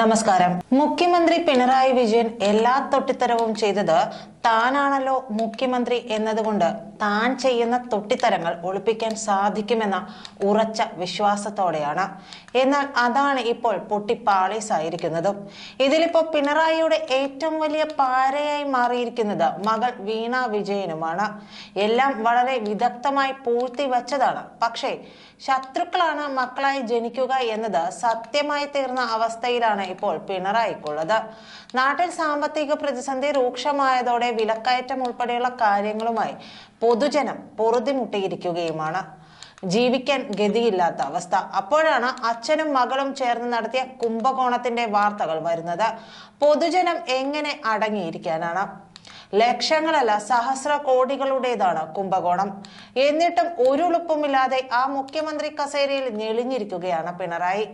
നമസ്കാരം. മുഖ്യമന്ത്രി പിണറായി വിജയൻ എല്ലാ തൊട്ടിത്തരവും ചെയ്തത് താനാണല്ലോ മുഖ്യമന്ത്രി എന്നതുകൊണ്ട് താൻ ചെയ്യുന്ന തൊട്ടിത്തരങ്ങൾ ഒളിപ്പിക്കാൻ സാധിക്കുമെന്ന ഉറച്ച വിശ്വാസത്തോടെയാണ്. എന്നാൽ അതാണ് ഇപ്പോൾ പൊട്ടിപ്പാളീസായിരിക്കുന്നതും. ഇതിലിപ്പോൾ പിണറായിയുടെ ഏറ്റവും വലിയ പാരയായി മാറിയിരിക്കുന്നത് മകൾ വീണ വിജയനുമാണ്. എല്ലാം വളരെ വിദഗ്ധമായി പൂഴ്ത്തി വച്ചതാണ്. പക്ഷേ ശത്രുക്കളാണ് മക്കളായി ജനിക്കുക എന്നത് സത്യമായി തീർന്ന അവസ്ഥയിലാണ് ഇപ്പോൾ പിണറായിക്കുള്ളത്. നാട്ടിൽ സാമ്പത്തിക പ്രതിസന്ധി രൂക്ഷമായതോടെ വിലക്കയറ്റം ഉൾപ്പെടെയുള്ള കാര്യങ്ങളുമായി പൊതുജനം പൊറുതിമുട്ടിയിരിക്കുകയുമാണ്. ജീവിക്കാൻ ഗതിയില്ലാത്ത അവസ്ഥ. അപ്പോഴാണ് അച്ഛനും മകളും ചേർന്ന് നടത്തിയ കുംഭകോണത്തിന്റെ വാർത്തകൾ വരുന്നത്. പൊതുജനം എങ്ങനെ അടങ്ങിയിരിക്കാനാണ്? ലക്ഷങ്ങളല്ല സഹസ്ര കോടികളുടേതാണ് കുംഭകോണം. എന്നിട്ടും ഒരു ഉളുപ്പുമില്ലാതെ ആ മുഖ്യമന്ത്രി കസേരയിൽ ഞെളിഞ്ഞിരിക്കുകയാണ് പിണറായി.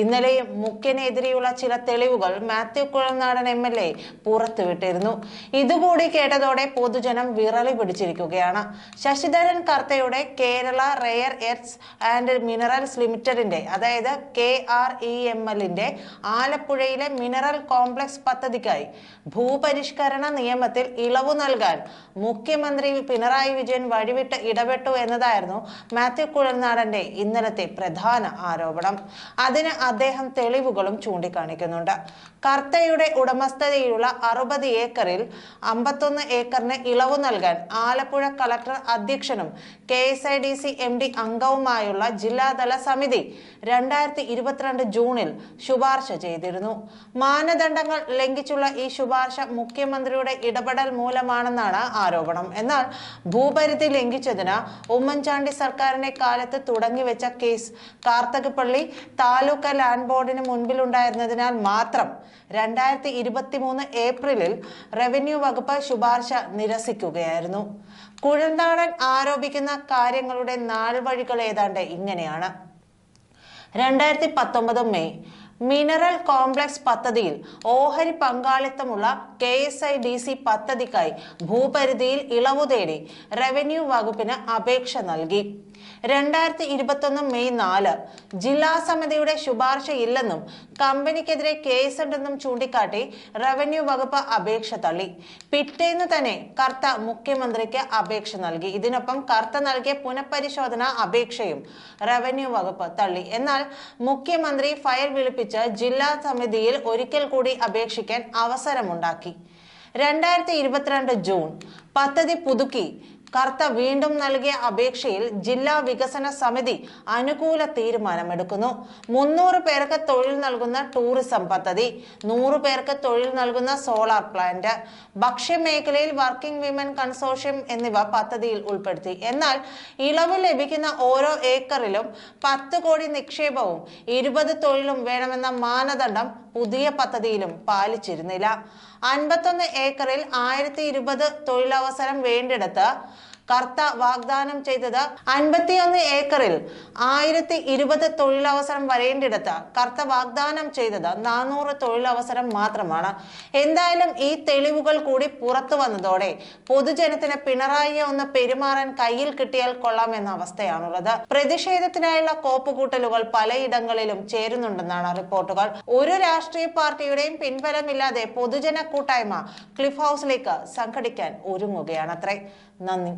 ഇന്നലെയും മുഖ്യനെതിരെയുള്ള ചില തെളിവുകൾ Mathew Kuzhalnadan M L A പുറത്തുവിട്ടിരുന്നു. ഇതുകൂടി കേട്ടതോടെ പൊതുജനം വിറളി പിടിച്ചിരിക്കുകയാണ്. Sasidharan കർത്തയുടെ Kerala rare earths and minerals ലിമിറ്റഡിന്റെ അതായത് കെ ആർ ഇ എം എല്ലിന്റെ ആലപ്പുഴയിലെ മിനറൽ കോംപ്ലക്സ് പദ്ധതിക്കായി ഭൂപരിഷ്കരണ നിയമത്തിൽ ഇളവ് നൽകാൻ മുഖ്യമന്ത്രി പിണറായി വിജയൻ വഴിവിട്ട് ഇടപെട്ടു എന്നതായിരുന്നു മാത്യു കുഴൽനാടന്റെ ഇന്നലത്തെ പ്രധാന ആരോപണം. അതിന് അദ്ദേഹം തെളിവുകളും ചൂണ്ടിക്കാണിക്കുന്നുണ്ട്. കർത്തയുടെ ഉടമസ്ഥതയിലുള്ള അറുപത് ഏക്കറിൽ അമ്പത്തൊന്ന് ഏക്കറിന് ഇളവ് നൽകാൻ ആലപ്പുഴ കളക്ടർ അധ്യക്ഷനും K S I D C M D അംഗവുമായുള്ള ജില്ലാതല സമിതി രണ്ടായിരത്തി ഇരുപത്തിരണ്ട് ജൂണിൽ ശുപാർശ ചെയ്തിരുന്നു. മാനദണ്ഡങ്ങൾ ലംഘിച്ചുള്ള ഈ ശുപാർശ മുഖ്യമന്ത്രിയുടെ ഇടപെടൽ മൂലമാണെന്നാണ് ആരോപണം. എന്നാൽ ഭൂപരിധി ലംഘിച്ചതിന് ഉമ്മൻചാണ്ടി സർക്കാരിന്റെ കാലത്ത് തുടങ്ങിവെച്ച കേസ് കാർത്തകപ്പള്ളി താലൂക്ക് ലാൻഡ് ബോർഡിന് മുൻപിലുണ്ടായിരുന്നതിനാൽ മാത്രം രണ്ടായിരത്തി ഇരുപത്തി മൂന്ന് ഏപ്രിലിൽ റവന്യൂ വകുപ്പ് ശുപാർശ നിരസിക്കുകയായിരുന്നു. കുഴൽനാടൻ ആരോപിക്കുന്ന കാര്യങ്ങളുടെ നാൾവഴികൾ ഏതാണ്ട് ഇങ്ങനെയാണ്. രണ്ടായിരത്തി പത്തൊമ്പത് മെയ് മിനറൽ കോംപ്ലക്സ് പദ്ധതിയിൽ ഓഹരി പങ്കാളിത്തമുള്ള K S I D C പദ്ധതിക്കായി ഭൂപരിധിയിൽ ഇളവു തേടി റവന്യൂ വകുപ്പിന് അപേക്ഷ നൽകി. രണ്ടായിരത്തി ഇരുപത്തൊന്ന് മെയ് നാല്. ജില്ലാ സമിതിയുടെ ശുപാർശ ഇല്ലെന്നും കമ്പനിക്കെതിരെ കേസുണ്ടെന്നും ചൂണ്ടിക്കാട്ടി റവന്യൂ വകുപ്പ് അപേക്ഷ തള്ളി. പിറ്റേന്ന് തന്നെ കർത്ത മുഖ്യമന്ത്രിക്ക് അപേക്ഷ നൽകി. ഇതിനൊപ്പം കർത്ത നൽകിയ പുനഃപരിശോധന അപേക്ഷയും റവന്യൂ വകുപ്പ് തള്ളി. എന്നാൽ മുഖ്യമന്ത്രി ഫയൽ വിളിപ്പിച്ച് ജില്ലാ സമിതിയിൽ ഒരിക്കൽ കൂടി അപേക്ഷിക്കാൻ അവസരമുണ്ടാക്കി. രണ്ടായിരത്തി ഇരുപത്തിരണ്ട് ജൂൺ. പദ്ധതി പുതുക്കി. കർത്ത വീണ്ടും നൽകിയ അപേക്ഷയിൽ ജില്ലാ വികസന സമിതി അനുകൂല തീരുമാനമെടുക്കുന്നു. മുന്നൂറ് പേർക്ക് തൊഴിൽ നൽകുന്ന ടൂറിസം പദ്ധതി നൂറ് പേർക്ക് തൊഴിൽ നൽകുന്ന സോളാർ പ്ലാന്റ് ഭക്ഷ്യമേഖലയിൽ വർക്കിംഗ് വിമൻ കൺസോർഷ്യം എന്നിവ പദ്ധതിയിൽ ഉൾപ്പെടുത്തി. എന്നാൽ ഇളവ് ലഭിക്കുന്ന ഓരോ ഏക്കറിലും പത്ത് കോടി നിക്ഷേപവും ഇരുപത് തൊഴിലും വേണമെന്ന മാനദണ്ഡം പുതിയ പദ്ധതിയിലും പാലിച്ചിരുന്നില്ല. അൻപത്തൊന്ന് ഏക്കറിൽ ആയിരത്തി ഇരുപത് തൊഴിലവസരം വേണ്ടിടത്ത് കർത്ത വാഗ്ദാനം ചെയ്തത് അൻപത്തിയൊന്ന് ഏക്കറിൽ ആയിരത്തി ഇരുപത് തൊഴിലവസരം വരേണ്ടിടത്ത് കർത്ത വാഗ്ദാനം ചെയ്തത് നാനൂറ് തൊഴിലവസരം മാത്രമാണ്. എന്തായാലും ഈ തെളിവുകൾ കൂടി പുറത്തു വന്നതോടെ പൊതുജനത്തിന് പിണറായിയെ ഒന്ന് പെരുമാറാൻ കയ്യിൽ കിട്ടിയാൽ കൊള്ളാം കൊള്ളാമെന്ന അവസ്ഥയാണുള്ളത്. പ്രതിഷേധത്തിനായുള്ള കോപ്പുകൂട്ടലുകൾ പലയിടങ്ങളിലും ചേരുന്നുണ്ടെന്നാണ് റിപ്പോർട്ടുകൾ. ഒരു രാഷ്ട്രീയ പാർട്ടിയുടെയും പിൻബലമില്ലാതെ പൊതുജന കൂട്ടായ്മ ക്ലിഫ് ഹൗസിലേക്ക് സംഘടിക്കാൻ ഒരുങ്ങുകയാണത്രേ. നന്ദി.